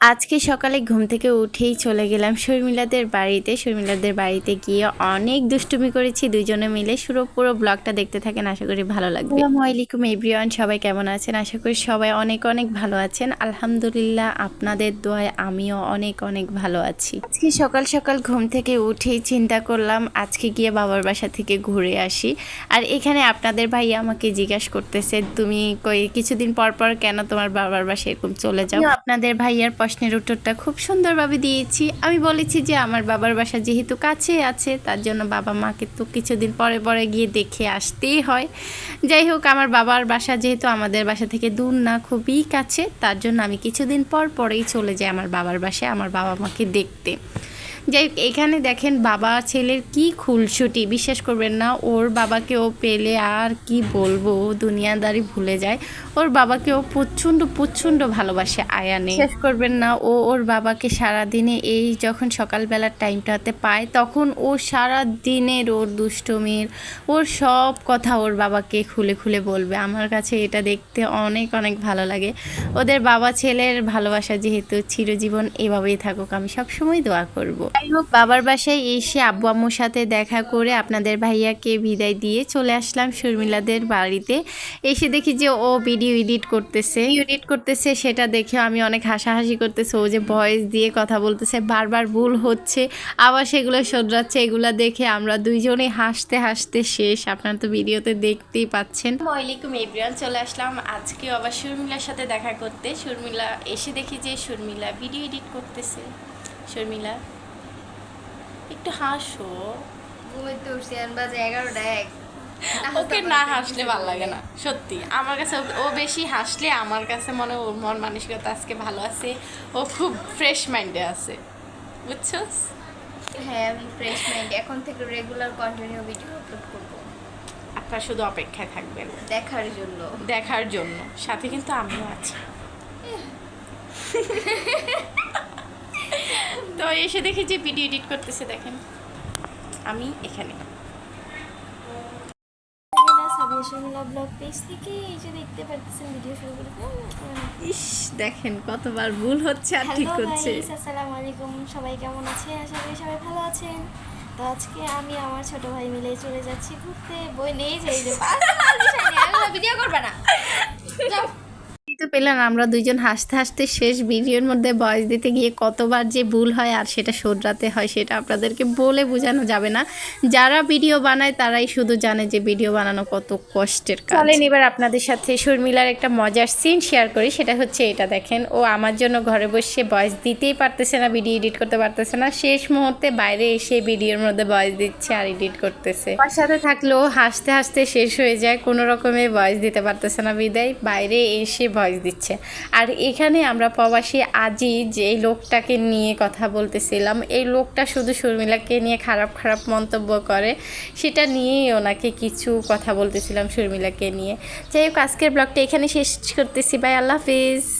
আজকে সকালে ঘুম থেকে উঠেই চলে গেলাম শর্মিলাদের বাড়িতে। শর্মিলাদের বাড়িতে গিয়ে অনেক দুষ্টুমি করেছি দুইজনে মিলে। শুরু পুরো ব্লগটা দেখতে থাকেন আশা করি ভালো লাগবে। আসসালামু আলাইকুম এভরিওয়ান সবাই কেমন আছেন? আশা করি সবাই অনেক অনেক ভালো আছেন। আলহামদুলিল্লাহ আপনাদের দোয়ায় আমিও অনেক অনেক ভালো আছি। আজকে সকাল সকাল ঘুম থেকে উঠেই চিন্তা করলাম আজকে গিয়ে বাবার বাসা থেকে ঘুরে আসি। আর এখানে আপনাদের ভাই আমাকে জিজ্ঞাসা করতেছে তুমি কই কিছুদিন পর পর কেন তোমার বাবার বাসা এরকম চলে যাও? আপনাদের ভাইয়ার প্রশ্নের উত্তরটা খুব সুন্দরভাবে দিয়েছি। আমি বলেছি যে আমার বাবার বাসা যেহেতু কাছে আছে, তার জন্য বাবা মাকে তো কিছুদিন পরে পরে গিয়ে দেখে আসতেই হয়। যাই হোক, আমার বাবার বাসা যেহেতু আমাদের বাসা থেকে দূর না, খুবই কাছে, তার জন্য আমি কিছুদিন পর পরেই চলে যাই আমার বাবার বাসায়, আমার বাবা মাকে দেখতে। যাই এখানে দেখেন বাবা ছেলের কি খুলসুটি, বিশ্বাস করবেন না, ওর বাবাকে ও পেলে আর কি বলব দুনিয়াদারি ভুলে যায়। ওর বাবাকে ও প্রচণ্ড প্রচণ্ড ভালোবাসে আয়ানে। বিশ্বাস করবেন না, ও ওর বাবাকে সারা দিনে এই যখন সকালবেলার টাইমটাতে পায়, তখন ও সারা দিনের ওর দুষ্টমির, ওর সব কথা ওর বাবাকে খুলে খুলে বলবে। আমার কাছে এটা দেখতে অনেক অনেক ভালো লাগে। ওদের বাবা ছেলের ভালোবাসা যেহেতু চিরজীবন এভাবেই থাকুক, আমি সবসময় দোয়া করব। যাই হোক বাবার বাসায় এসে আব্বু আম্মুর সাথে দেখা করে আপনাদের ভাইয়াকে বিদায় দিয়ে চলে আসলাম শর্মিলাদের বাড়িতে। এসে দেখি যে ও ভিডিও এডিট করতেছে। এডিট করতেছে, সেটা দেখে আমি অনেক হাসাহাসি করতেছে। ও যে ভয়েস দিয়ে কথা বলতেছে, বারবার ভুল হচ্ছে, আবার সেগুলো শোধরাচ্ছে, এগুলো দেখে আমরা দুইজনে হাসতে হাসতে শেষ। আপনারা তো ভিডিওতে দেখতেই পাচ্ছেন। ওয়ালাইকুম এভরিওয়ান, চলে আসলাম আজকে আবার শর্মিলার সাথে দেখা করতে। শর্মিলা, এসে দেখি যে শর্মিলা ভিডিও এডিট করতেছে। শর্মিলা। একটু হাসো। ঘুমাইতে উঠছি বাজে এগারোটা এক। ওকে না হাসলে ভালো লাগে না সত্যি। আমার কাছে ও- বেশি হাসলে আমার কাছে মনে ওর মন মানসিকতা আজকে ভালো আছে। ও খুব ফ্রেশ মাইন্ডে আছে। বুঝছ? হ্যাঁ আমি ফ্রেশ মাইন্ড এখন থেকে রেগুলার কন্টিনিউ ভিডিও আপলোড করব। আপনারা শুধু অপেক্ষায় থাকবেন। দেখার জন্য। দেখার জন্য। সাথে কিন্তু আমিও আছি। তো এসে দেখি যে ভিডিও এডিট করতেছে দেখেন আমি এখানে ইস দেখেন কতবার ভুল হচ্ছে আর ঠিক হচ্ছে আসসালামু আলাইকুম সবাই কেমন আছেন আশা করি সবাই ভালো আছেন তো আজকে আমি আমার ছোট ভাই মিলে চলে যাচ্ছি ঘুরতে বই নেই যাই যে ভিডিও করবে না যাও তো পেলেন আমরা দুইজন হাসতে হাসতে শেষ ভিডিওর মধ্যে বয়স দিতে গিয়ে কতবার যে ভুল হয় আর সেটা শোধরাতে হয় সেটা আপনাদেরকে বলে বোঝানো যাবে না। যারা ভিডিও বানায় তারাই শুধু জানে যে ভিডিও বানানো কত কষ্টের কাজ। চলেন এবার আপনাদের সাথে শর্মিলার একটা মজার সিন শেয়ার করি সেটা হচ্ছে এটা দেখেন ও আমার জন্য ঘরে বসে বয়স দিতেই পারতেছে না ভিডিও এডিট করতে পারতেছে না শেষ মুহূর্তে বাইরে এসে ভিডিওর মধ্যে বয়স দিচ্ছে আর এডিট করতেছে। আমার সাথে থাকলেও হাসতে হাসতে শেষ হয়ে যায় কোনো রকমে ভয়েস দিতে পারতেছে না বিদায় বাইরে এসে ভয়েস দিচ্ছে। আর এখানে আমরা প্রবাসী আজই যে এই লোকটাকে নিয়ে কথা বলতেছিলাম, এই লোকটা শুধু শর্মিলাকে নিয়ে খারাপ খারাপ মন্তব্য করে। সেটা নিয়েই ওনাকে কিছু কথা বলতেছিলাম শর্মিলাকে নিয়ে। যাই হোক, আজকের ব্লগটা এখানে শেষ করতেছি। বাই আল্লাহ হাফিজ।